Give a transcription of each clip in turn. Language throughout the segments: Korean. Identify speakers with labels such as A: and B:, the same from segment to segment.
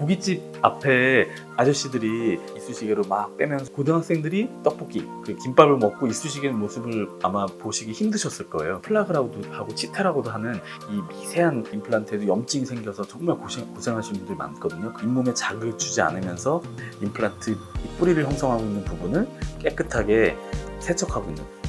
A: 고깃집 앞에 아저씨들이 이쑤시개로 막 빼면서 고등학생들이 떡볶이 그 김밥을 먹고 이쑤시개 모습을 아마 보시기 힘드셨을 거예요. 플라그라고도 하고 치테라고도 하는 이 미세한 임플란트에도 염증이 생겨서 정말 고생, 고생하시는 분들이 많거든요. 그 잇몸에 자극을 주지 않으면서 임플란트 이 뿌리를 형성하고 있는 부분을 깨끗하게 세척하고 있는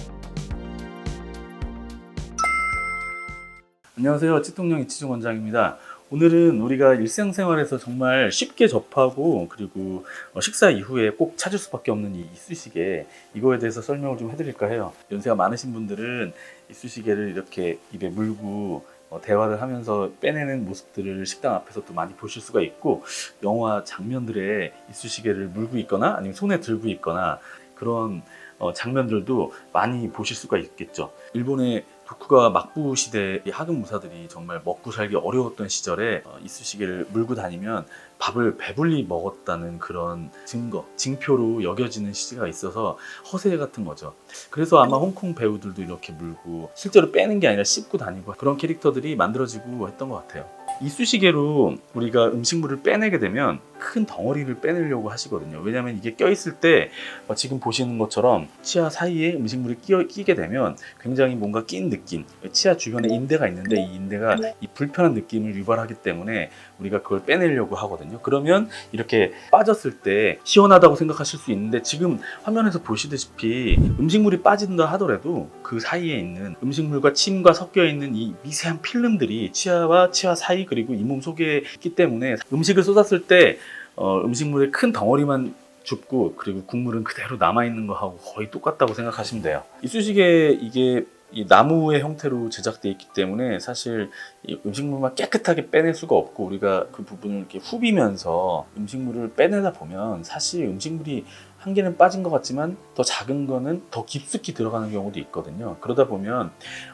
A: 안녕하세요. 찌통령 이치중 원장입니다. 오늘은 우리가 일상생활에서 정말 쉽게 접하고 그리고 어, 식사 이후에 꼭 찾을 수밖에 없는 이 이쑤시개 이거에 대해서 설명을 좀 해드릴까 해요. 연세가 많으신 분들은 이쑤시개를 이렇게 입에 물고 어, 대화를 하면서 빼내는 모습들을 식당 앞에서 또 많이 보실 수가 있고 영화 장면들에 이쑤시개를 물고 있거나 아니면 손에 들고 있거나 그런 어, 장면들도 많이 보실 수가 있겠죠. 일본의 도쿠가와 막부 시대의 하급 무사들이 정말 먹고 살기 어려웠던 시절에 어, 이쑤시개를 물고 다니면 밥을 배불리 먹었다는 그런 증거, 징표로 여겨지는 시기가 있어서 허세 같은 거죠. 그래서 아마 홍콩 배우들도 이렇게 물고 실제로 빼는 게 아니라 씹고 다니고 그런 캐릭터들이 만들어지고 했던 것 같아요. 이쑤시개로 우리가 음식물을 빼내게 되면 큰 덩어리를 빼내려고 하시거든요. 왜냐하면 이게 껴있을 때 어, 지금 보시는 것처럼 치아 사이에 음식물이 끼어, 끼게 되면 굉장히 뭔가 낀 느낌, 치아 주변에 인대가 있는데 이 인대가 이 불편한 느낌을 유발하기 때문에 우리가 그걸 빼내려고 하거든요. 그러면 이렇게 빠졌을 때 시원하다고 생각하실 수 있는데 지금 화면에서 보시다시피 음식물이 빠진다 하더라도 그 사이에 있는 음식물과 침과 섞여 있는 이 미세한 필름들이 치아와 치아 사이 그리고 잇몸 속에 있기 때문에 음식을 쏟았을 때 어, 음식물의 큰 덩어리만 줍고 그리고 국물은 그대로 남아 있는 거하고 거의 똑같다고 생각하시면 돼요. 이쑤시개 이게 이 나무의 형태로 제작되어 있기 때문에 사실 이 음식물만 깨끗하게 빼낼 수가 없고 우리가 그 부분을 이렇게 후비면서 음식물을 빼내다 보면 사실 음식물이 한 개는 빠진 것 같지만 더 작은 거는 더 깊숙이 들어가는 경우도 있거든요. 그러다 보면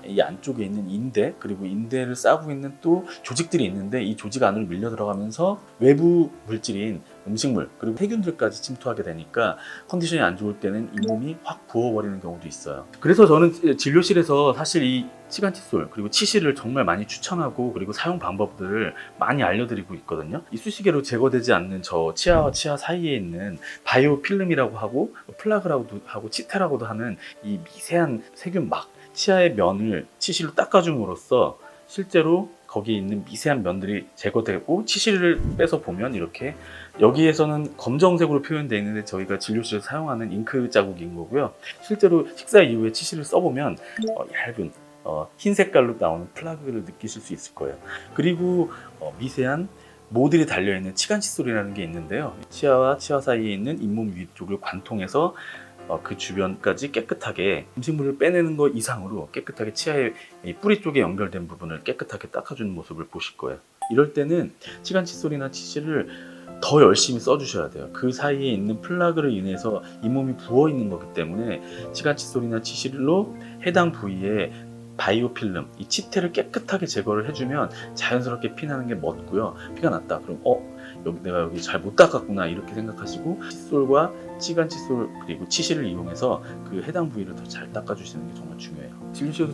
A: 이 안쪽에 있는 인대 그리고 인대를 싸고 있는 또 조직들이 있는데 이 조직 안으로 밀려 들어가면서 외부 물질인 음식물 그리고 세균들까지 침투하게 되니까 컨디션이 안 좋을 때는 잇몸이 확 부어버리는 경우도 있어요. 그래서 저는 진료실에서 사실 이 치간 칫솔 그리고 치실을 정말 많이 추천하고 그리고 사용 방법들을 많이 알려드리고 있거든요. 이쑤시개로 제거되지 않는 저 치아와 치아 사이에 있는 바이오 필름이라고 하고 플라그라고도 하고 치테라고도 하는 이 미세한 세균막 치아의 면을 치실로 닦아줌으로써 실제로 거기에 있는 미세한 면들이 제거되고 치실을 빼서 보면 이렇게 여기에서는 검정색으로 표현되어 있는데 저희가 진료실에서 사용하는 잉크 자국인 거고요. 실제로 식사 이후에 치실을 써보면 어, 얇은 어, 흰 색깔로 나오는 플라그를 느끼실 수 있을 거예요. 그리고 어, 미세한 모들이 달려있는 치간 칫솔이라는 게 있는데요. 치아와 치아 사이에 있는 잇몸 위쪽을 관통해서 어, 그 주변까지 깨끗하게 음식물을 빼내는 것 이상으로 깨끗하게 치아의 이 뿌리 쪽에 연결된 부분을 깨끗하게 닦아주는 모습을 보실 거예요. 이럴 때는 치간 칫솔이나 치실을 더 열심히 써주셔야 돼요. 그 사이에 있는 플라그를 인해서 잇몸이 부어 있는 거기 때문에 치간 칫솔이나 치실로 해당 부위에 바이오 필름, 이 치태를 깨끗하게 제거를 해주면 자연스럽게 피나는 게 멎고요. 피가 났다. 그럼 어 여기 내가 여기 잘 못 닦았구나 이렇게 생각하시고 칫솔과 치간 칫솔 그리고 치실을 이용해서 그 해당 부위를 더 잘 닦아주시는 게 정말 중요해요.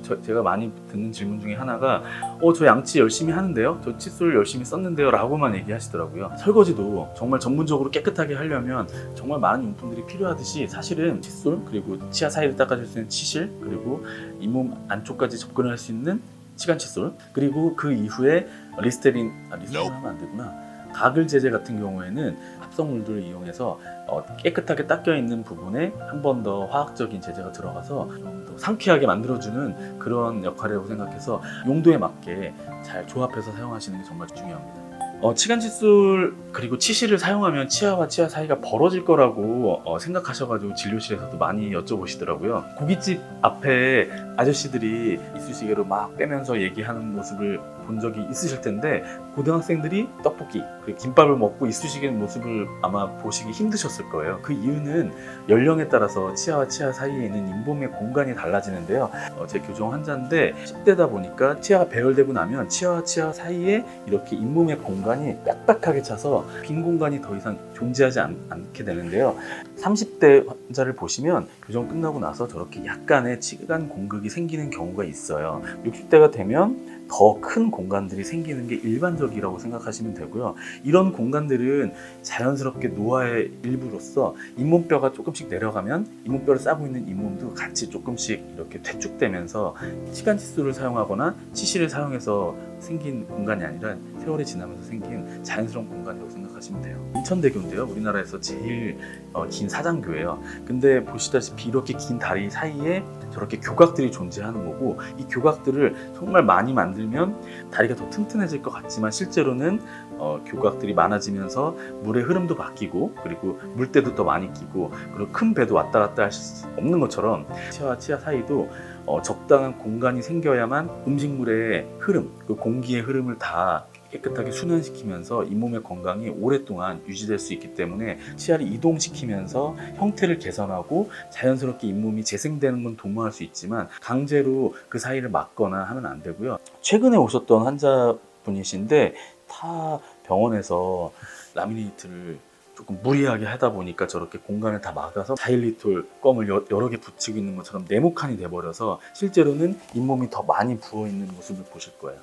A: 저- 제가 많이 듣는 질문 중에 하나가 어 저 양치 열심히 하는데요, 저 칫솔 열심히 썼는데요라고만 얘기하시더라고요. 설거지도 정말 전문적으로 깨끗하게 하려면 정말 많은 용품들이 필요하듯이 사실은 칫솔 그리고 치아 사이를 닦아줄 수 있는 치실 그리고 잇몸 안쪽까지 접근을 할수 있는 치간 칫솔 그리고 그 이후에 리스테린 아 리스테린 하면 안 되구나. 가글 제제 같은 경우에는 합성물들을 이용해서 어, 깨끗하게 닦여 있는 부분에 한 번 더 화학적인 제제가 들어가서 좀 더 상쾌하게 만들어주는 그런 역할이라고 생각해서 용도에 맞게 잘 조합해서 사용하시는 게 정말 중요합니다. 어, 치간 칫솔 그리고 치실을 사용하면 치아와 치아 사이가 벌어질 거라고 어, 생각하셔가지고 진료실에서도 많이 여쭤보시더라고요. 고깃집 앞에 아저씨들이 이쑤시개로 막 빼면서 얘기하는 모습을 본 적이 있으실 텐데 고등학생들이 떡볶이 그리고 김밥을 먹고 이쑤시개 모습을 아마 보시기 힘드셨을 거예요. 그 이유는 연령에 따라서 치아와 치아 사이에 있는 잇몸의 공간이 달라지는데요. 어, 제 교정 환자인데 10대다 보니까 치아가 배열되고 나면 치아와 치아 사이에 이렇게 잇몸의 공간이 빽빽하게 차서 빈 공간이 더 이상 존재하지 않, 않게 되는데요. 30대 환자를 보시면 교정 끝나고 나서 저렇게 약간의 치간 공극이 생기는 경우가 있어요. 60대가 되면 더 큰 공간들이 생기는 게 일반적이라고 생각하시면 되고요. 이런 공간들은 자연스럽게 노화의 일부로서 잇몸뼈가 조금씩 내려가면 잇몸뼈를 싸고 있는 잇몸도 같이 조금씩 이렇게 퇴축되면서 시간 치수를 사용하거나 치실을 사용해서 생긴 공간이 아니라 세월이 지나면서 생긴 자연스러운 공간이라고 생각하시면 돼요. 인천대교인데요. 우리나라에서 제일 어, 긴 사장교예요. 근데 보시다시피 이렇게 긴 다리 사이에 저렇게 교각들이 존재하는 거고 이 교각들을 정말 많이 만들면 다리가 더 튼튼해질 것 같지만 실제로는 어, 교각들이 많아지면서 물의 흐름도 바뀌고 그리고 물때도 더 많이 끼고 그리고 큰 배도 왔다 갔다 할 수 없는 것처럼 치아와 치아 사이도 어, 적당한 공간이 생겨야만 음식물의 흐름, 그 공기의 흐름을 다 깨끗하게 순환시키면서 잇몸의 건강이 오랫동안 유지될 수 있기 때문에 치아를 이동시키면서 형태를 개선하고 자연스럽게 잇몸이 재생되는 건 도모할 수 있지만 강제로 그 사이를 막거나 하면 안 되고요. 최근에 오셨던 환자분이신데 타 병원에서 라미네이트를 조금 무리하게 하다 보니까 저렇게 공간을 다 막아서 자일리톨 껌을 여- 여러 개 붙이고 있는 것처럼 네모칸이 돼버려서 실제로는 잇몸이 더 많이 부어 있는 모습을 보실 거예요.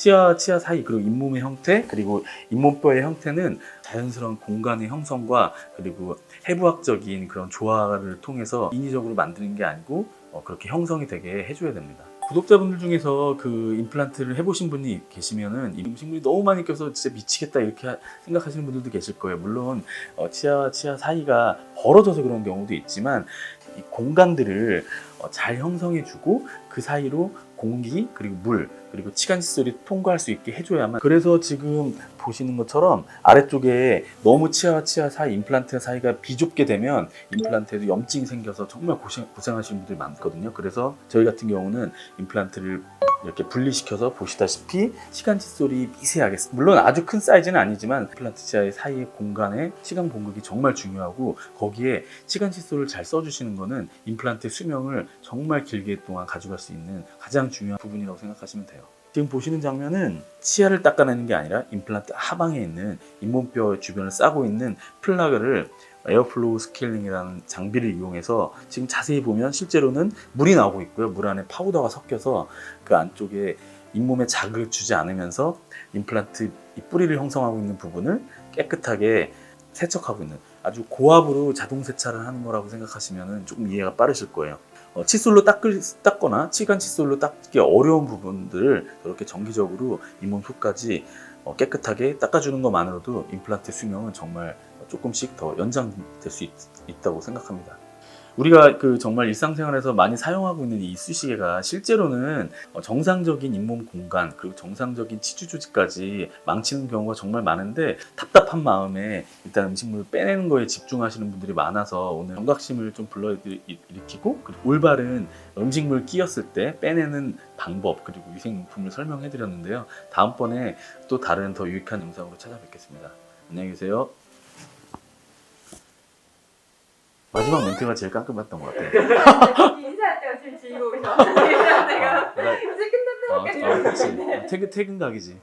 A: 치아 치아 사이 그리고 잇몸의 형태 그리고 잇몸뼈의 형태는 자연스러운 공간의 형성과 그리고 해부학적인 그런 조화를 통해서 인위적으로 만드는 게 아니고 어, 그렇게 형성이 되게 해줘야 됩니다. 구독자분들 중에서 그 임플란트를 해보신 분이 계시면은 이 음식물이 너무 많이 껴서 진짜 미치겠다 이렇게 하- 생각하시는 분들도 계실 거예요. 물론 어, 치아와 치아 사이가 벌어져서 그런 경우도 있지만 이 공간들을 어, 잘 형성해주고 그 사이로 공기 그리고 물 그리고 치간 칫솔이 통과할 수 있게 해줘야만 그래서 지금 보시는 것처럼 아래쪽에 너무 치아와 치아 사이 임플란트 사이가 비좁게 되면 임플란트에도 염증이 생겨서 정말 고생, 고생하시는 분들이 많거든요 그래서 저희 같은 경우는 임플란트를 이렇게 분리시켜서 보시다시피 시간 칫솔이 미세하게 물론 아주 큰 사이즈는 아니지만 임플란트 치아의 사이 공간에 시간 공급이 정말 중요하고 거기에 시간 칫솔을 잘 써주시는 거는 임플란트의 수명을 정말 길게 동안 가져갈 수 있는 가장 중요한 부분이라고 생각하시면 돼요. 지금 보시는 장면은 치아를 닦아내는 게 아니라 임플란트 하방에 있는 잇몸뼈 주변을 싸고 있는 플라그를 에어플로우 스케일링이라는 장비를 이용해서 지금 자세히 보면 실제로는 물이 나오고 있고요. 물 안에 파우더가 섞여서 그 안쪽에 잇몸에 자극을 주지 않으면서 임플란트 이 뿌리를 형성하고 있는 부분을 깨끗하게 세척하고 있는 아주 고압으로 자동 세차를 하는 거라고 생각하시면 조금 이해가 빠르실 거예요. 어, 칫솔로 닦을, 닦거나 치간 칫솔로 닦기 어려운 부분들을 이렇게 정기적으로 잇몸 속까지 어, 깨끗하게 닦아주는 것만으로도 임플란트 수명은 정말 조금씩 더 연장될 수 있, 있다고 생각합니다. 우리가 그 정말 일상생활에서 많이 사용하고 있는 이 이쑤시개가 실제로는 어, 정상적인 잇몸 공간 그리고 정상적인 치주 조직까지 망치는 경우가 정말 많은데 답답한 마음에 일단 음식물을 빼내는 거에 집중하시는 분들이 많아서 오늘 경각심을 좀 불러일으키고 올바른 음식물 끼었을 때 빼내는 방법 그리고 위생용품을 설명해 드렸는데요. 다음번에 또 다른 더 유익한 영상으로 찾아뵙겠습니다. 안녕히 계세요. 마지막 멘트가 제일 깔끔했던 것 같아요.
B: 인사할 때가 제일 즐거우셔. 내가
A: 아,
B: 이제 끝났다.
A: 어, 어, 그치. 퇴근, 퇴근 각이지.